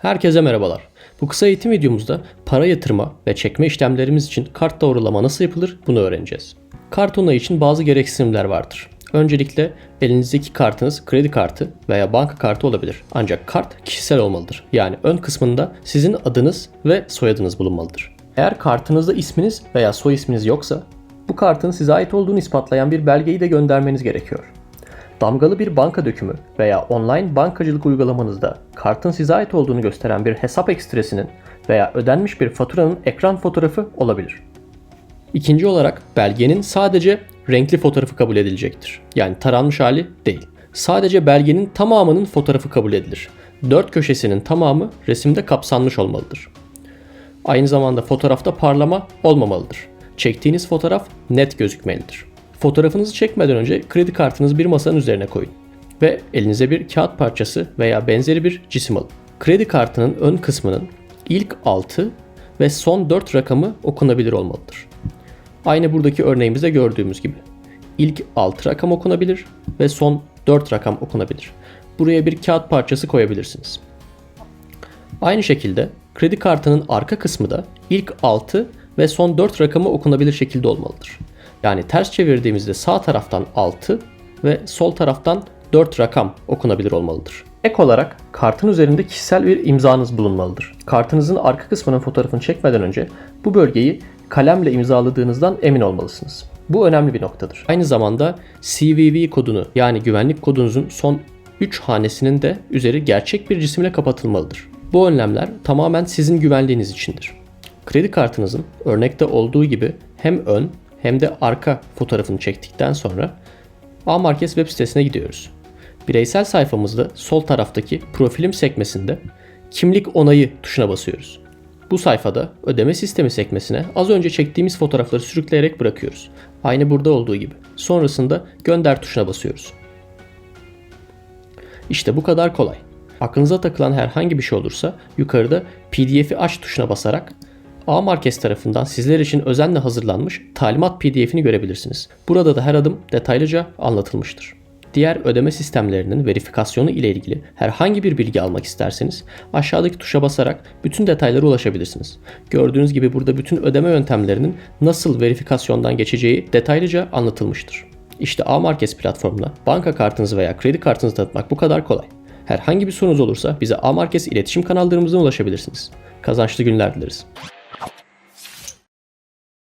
Herkese merhabalar. Bu kısa eğitim videomuzda para yatırma ve çekme işlemlerimiz için kart doğrulama nasıl yapılır bunu öğreneceğiz. Kart onayı için bazı gereksinimler vardır. Öncelikle elinizdeki kartınız kredi kartı veya banka kartı olabilir. Ancak kart kişisel olmalıdır. Yani ön kısmında sizin adınız ve soyadınız bulunmalıdır. Eğer kartınızda isminiz veya soy isminiz yoksa bu kartın size ait olduğunu ispatlayan bir belgeyi de göndermeniz gerekiyor. Damgalı bir banka dökümü veya online bankacılık uygulamanızda kartın size ait olduğunu gösteren bir hesap ekstresinin veya ödenmiş bir faturanın ekran fotoğrafı olabilir. İkinci olarak belgenin sadece renkli fotoğrafı kabul edilecektir. Yani taranmış hali değil. Sadece belgenin tamamının fotoğrafı kabul edilir. Dört köşesinin tamamı resimde kapsanmış olmalıdır. Aynı zamanda fotoğrafta parlama olmamalıdır. Çektiğiniz fotoğraf net gözükmelidir. Fotoğrafınızı çekmeden önce kredi kartınızı bir masanın üzerine koyun ve elinize bir kağıt parçası veya benzeri bir cisim alın. Kredi kartının ön kısmının ilk 6 ve son 4 rakamı okunabilir olmalıdır. Aynı buradaki örneğimizde gördüğümüz gibi. İlk 6 rakam okunabilir ve son 4 rakam okunabilir. Buraya bir kağıt parçası koyabilirsiniz. Aynı şekilde kredi kartının arka kısmı da ilk 6 ve son 4 rakamı okunabilir şekilde olmalıdır. Yani ters çevirdiğimizde sağ taraftan 6 ve sol taraftan 4 rakam okunabilir olmalıdır. Ek olarak kartın üzerinde kişisel bir imzanız bulunmalıdır. Kartınızın arka kısmının fotoğrafını çekmeden önce bu bölgeyi kalemle imzaladığınızdan emin olmalısınız. Bu önemli bir noktadır. Aynı zamanda CVV kodunu yani güvenlik kodunuzun son 3 hanesinin de üzeri gerçek bir cisimle kapatılmalıdır. Bu önlemler tamamen sizin güvenliğiniz içindir. Kredi kartınızın örnekte olduğu gibi hem ön hem de arka fotoğrafını çektikten sonra A-Markes web sitesine gidiyoruz. Bireysel sayfamızda sol taraftaki profilim sekmesinde kimlik onayı tuşuna basıyoruz. Bu sayfada ödeme sistemi sekmesine az önce çektiğimiz fotoğrafları sürükleyerek bırakıyoruz. Aynı burada olduğu gibi. Sonrasında gönder tuşuna basıyoruz. İşte bu kadar kolay. Aklınıza takılan herhangi bir şey olursa yukarıda PDF'i aç tuşuna basarak A Markes tarafından sizler için özenle hazırlanmış talimat PDF'ini görebilirsiniz. Burada da her adım detaylıca anlatılmıştır. Diğer ödeme sistemlerinin verifikasyonu ile ilgili herhangi bir bilgi almak isterseniz aşağıdaki tuşa basarak bütün detaylara ulaşabilirsiniz. Gördüğünüz gibi burada bütün ödeme yöntemlerinin nasıl verifikasyondan geçeceği detaylıca anlatılmıştır. İşte A Markes platformuna banka kartınızı veya kredi kartınızı tanıtmak bu kadar kolay. Herhangi bir sorunuz olursa bize A Markes iletişim kanallarımızdan ulaşabilirsiniz. Kazançlı günler dileriz.